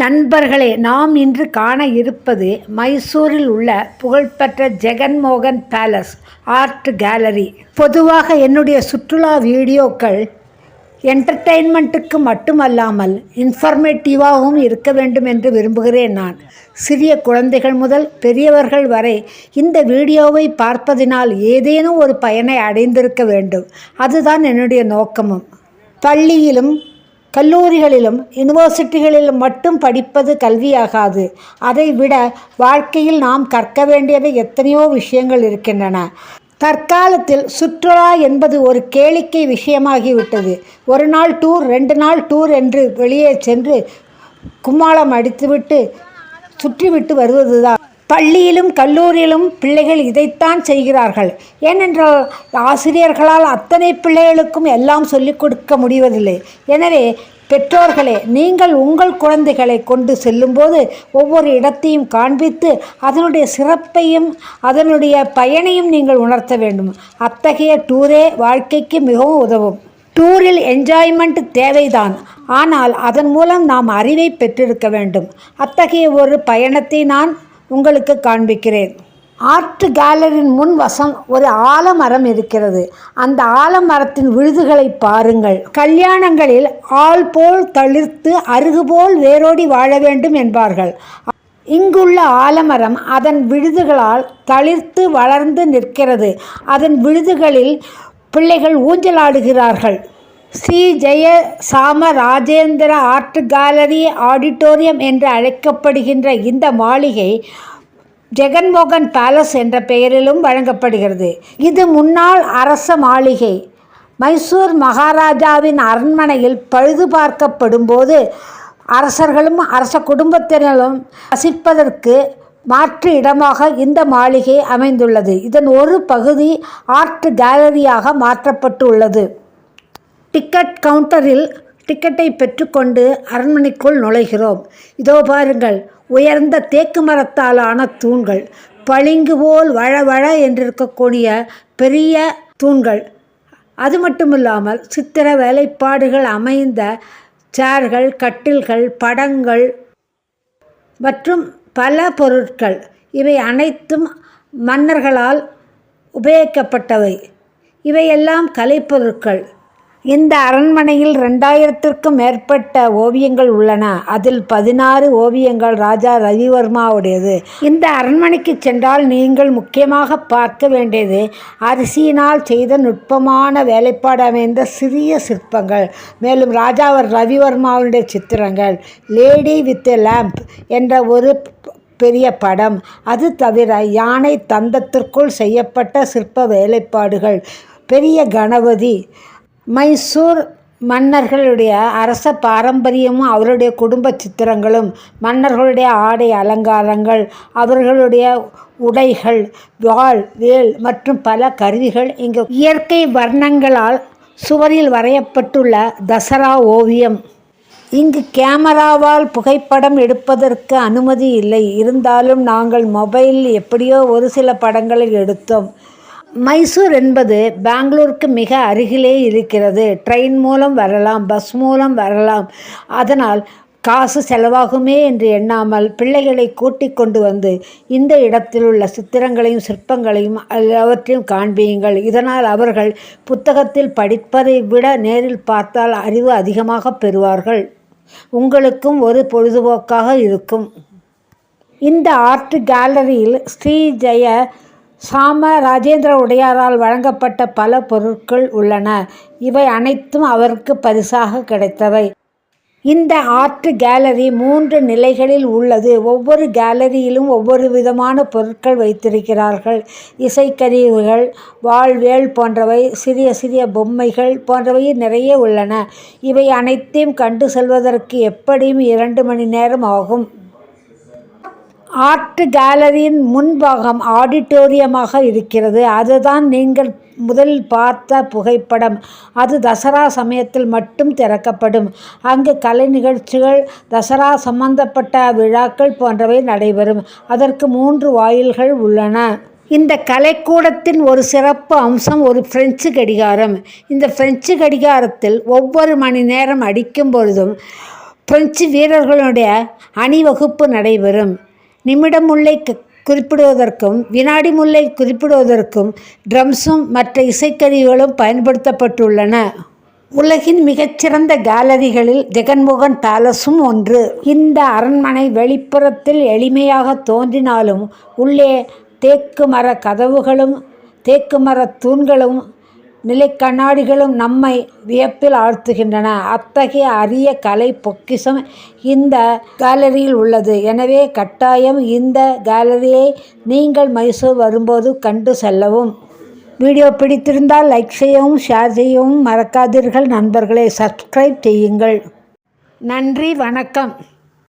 நண்பர்களே நாம் இன்று காண இருப்பது மைசூரில் உள்ள புகழ்பெற்ற ஜெகன்மோகன் பேலஸ் ஆர்ட் கேலரி. பொதுவாக என்னுடைய சுற்றுலா வீடியோக்கள் என்டர்டெயின்மெண்ட்டுக்கு மட்டுமல்லாமல் இன்ஃபர்மேட்டிவாகவும் இருக்க வேண்டும் என்று விரும்புகிறேன் நான். சிறிய குழந்தைகள் முதல் பெரியவர்கள் வரை இந்த வீடியோவை பார்ப்பதினால் ஏதேனும் ஒரு பயனை அடைந்திருக்க வேண்டும். அதுதான் என்னுடைய நோக்கமும். பள்ளியிலும் கல்லூரிகளிலும் யூனிவர்சிட்டிகளிலும் மட்டும் படிப்பது கல்வியாகாது. அதை விட வாழ்க்கையில் நாம் கற்க வேண்டியவை எத்தனையோ விஷயங்கள் இருக்கின்றன. தற்காலத்தில் சுற்றுலா என்பது ஒரு கேளிக்கை விஷயமாகிவிட்டது. ஒரு நாள் டூர் ரெண்டு நாள் டூர் என்று வெளியே சென்று கும்மாளம் அடித்துவிட்டு சுற்றிவிட்டு வருவதுதான். பள்ளியிலும் கல்லூரியிலும் பிள்ளைகள் இதைத்தான் செய்கிறார்கள். ஏனென்றால் ஆசிரியர்களால் அத்தனை பிள்ளைகளுக்கும் எல்லாம் சொல்லிக் கொடுக்க முடிவதில்லை. எனவே பெற்றோர்களே நீங்கள் உங்கள் குழந்தைகளை கொண்டு செல்லும்போது ஒவ்வொரு இடத்தையும் காண்பித்து அதனுடைய சிறப்பையும் அதனுடைய பயனையும் நீங்கள் உணர்த்த வேண்டும். அத்தகைய டூரே வாழ்க்கைக்கு மிகவும் உதவும். டூரில் என்ஜாய்மெண்ட் தேவைதான். ஆனால் அதன் மூலம் நாம் அறிவை பெற்றிருக்க வேண்டும். அத்தகைய ஒரு பயணத்தை நான் உங்களுக்கு காண்பிக்கிறேன். ஆர்ட் கேலரியின் முன் வசம் ஒரு ஆலமரம் இருக்கிறது. அந்த ஆலமரத்தின் விழுதுகளை பாருங்கள். கல்யாணங்களில் ஆள் போல் தளிர்த்து அருகு போல் வேரோடி வாழ வேண்டும் என்பார்கள். இங்குள்ள ஆலமரம் அதன் விழுதுகளால் தளிர்த்து வளர்ந்து நிற்கிறது. அதன் விழுதுகளில் பிள்ளைகள் ஊஞ்சலாடுகிறார்கள். Sri Jayachamarajendra art gallery auditorium என்று அழைக்கப்படுகின்ற இந்த மாளிகை ஜெகன்மோகன் பேலஸ் என்ற பெயரிலும் வழங்கப்படுகிறது. இது முன்னாள் அரச மாளிகை. மைசூர் மகாராஜாவின் அரண்மனையில் பழுது பார்க்கப்படும் போது அரசர்களும் அரச குடும்பத்தினரும் வசிப்பதற்கு மாற்று இடமாக இந்த மாளிகை அமைந்துள்ளது. இதன் ஒரு பகுதி ஆர்ட் கேலரியாக மாற்றப்பட்டு உள்ளது டிக்கெட் கவுண்டரில் டிக்கெட்டை பெற்றுக்கொண்டு அரண்மனைக்குள் நுழைகிறோம். இதோ பாருங்கள் உயர்ந்த தேக்கு மரத்தாலான தூண்கள் பளிங்கு போல் வழ வழ என்றிருக்கக்கூடிய பெரிய தூண்கள். அது மட்டுமில்லாமல் சித்திர வேலைப்பாடுகள் அமைந்த சேர்கள் கட்டில்கள் படங்கள் மற்றும் பல பொருட்கள். இவை அனைத்தும் மன்னர்களால் உபயோகிக்கப்பட்டவை. இவையெல்லாம் கலைப்பொருட்கள். இந்த அரண்மனையில் ரெண்டாயிரத்திற்கும் மேற்பட்ட ஓவியங்கள் உள்ளன. அதில் பதினாறு ஓவியங்கள் ராஜா ரவிவர்மாவுடையது. இந்த அரண்மனைக்கு சென்றால் நீங்கள் முக்கியமாக பார்க்க வேண்டியது அரிசியினால் செய்த நுட்பமான வேலைப்பாடு அமைந்த சிறிய சிற்பங்கள் மேலும் ராஜாவர் ரவிவர்மாவுடைய சித்திரங்கள் லேடி வித் லேம்ப் என்ற ஒரு பெரிய படம். அது தவிர யானை தந்தத்திற்குள் செய்யப்பட்ட சிற்ப வேலைப்பாடுகள் பெரிய கணபதி மைசூர் மன்னர்களுடைய அரச பாரம்பரியமும் அவருடைய குடும்ப சித்திரங்களும் மன்னர்களுடைய ஆடை அலங்காரங்கள் அவர்களுடைய உடைகள் வாள் வேல் மற்றும் பல கருவிகள் இங்கு இயற்கை வர்ணங்களால் சுவரில் வரையப்பட்டுள்ள தசரா ஓவியம். இங்கு கேமராவால் புகைப்படம் எடுப்பதற்கு அனுமதி இல்லை. இருந்தாலும் நாங்கள் மொபைலில் எப்படியோ ஒரு சில படங்களை எடுத்தோம். மைசூர் என்பது பெங்களூருக்கு மிக அருகிலே இருக்கிறது. ட்ரெயின் மூலம் வரலாம் பஸ் மூலம் வரலாம். அதனால் காசு செலவாகுமே என்று எண்ணாமல் பிள்ளைகளை கூட்டிக் கொண்டு வந்து இந்த இடத்தில் உள்ள சித்திரங்களையும் சிற்பங்களையும் எல்லாவற்றையும் காண்பியுங்கள். இதனால் அவர்கள் புத்தகத்தில் படிப்பதை விட நேரில் பார்த்தால் அறிவு அதிகமாக பெறுவார்கள். உங்களுக்கும் ஒரு பொழுதுபோக்காக இருக்கும். இந்த ஆர்ட் கேலரியில் ஸ்ரீ ஜெய சாம ராஜேந்திர உடையாரால் வழங்கப்பட்ட பல பொருட்கள் உள்ளன. இவை அனைத்தும் அவருக்கு பரிசாக கிடைத்தவை. இந்த ஆர்ட் கேலரி மூன்று நிலைகளில் உள்ளது. ஒவ்வொரு கேலரியிலும் ஒவ்வொரு விதமான பொருட்கள் வைத்திருக்கிறார்கள். இசைக்கருவிகள் வாழ்வேல் போன்றவை சிறிய சிறிய பொம்மைகள் போன்றவை நிறைய உள்ளன. இவை அனைத்தையும் கண்டு செல்வதற்கு எப்படியும் இரண்டு மணி நேரம் ஆகும். ஆர்ட் கேலரியின் முன்பாகம் ஆடிட்டோரியமாக இருக்கிறது. அதுதான் நீங்கள் முதலில் பார்த்த புகைப்படம். அது தசரா சமயத்தில் மட்டும் திறக்கப்படும். அங்கு கலை நிகழ்ச்சிகள் தசரா சம்பந்தப்பட்ட விழாக்கள் போன்றவை நடைபெறும். அதற்கு மூன்று வாயில்கள் உள்ளன. இந்த கலைக்கூடத்தின் ஒரு சிறப்பு அம்சம் ஒரு பிரெஞ்சு கடிகாரம். இந்த பிரெஞ்சு கடிகாரத்தில் ஒவ்வொரு மணி நேரம் அடிக்கும் பொழுதும் பிரெஞ்சு வீரர்களுடைய அணிவகுப்பு நடைபெறும். நிமிடம் முல்லை குறிப்பிடுவதற்கும் வினாடி முல்லை குறிப்பிடுவதற்கும் ட்ரம்ஸும் மற்ற இசைக்கருவிகளும் பயன்படுத்தப்பட்டுள்ளன. உலகின் மிகச்சிறந்த கேலரிகளில் ஜெகன்மோகன் பேலஸும் ஒன்று. இந்த அரண்மனை வெளிப்புறத்தில் எளிமையாக தோன்றினாலும் உள்ளே தேக்கு மர கதவுகளும் தேக்கு மர தூண்களும் நிலை கண்ணாடிகளும் நம்மை வியப்பில் ஆழ்த்துகின்றன. அத்தகைய அரிய கலை பொக்கிஷம் இந்த கேலரியில் உள்ளது. எனவே கட்டாயம் இந்த கேலரியை நீங்கள் மைசூர் வரும்போது கண்டு செல்லவும். வீடியோ பிடித்திருந்தால் லைக் செய்யவும் ஷேர் செய்யவும் மறக்காதீர்கள் நண்பர்களை. சப்ஸ்கிரைப் செய்யுங்கள். நன்றி வணக்கம்.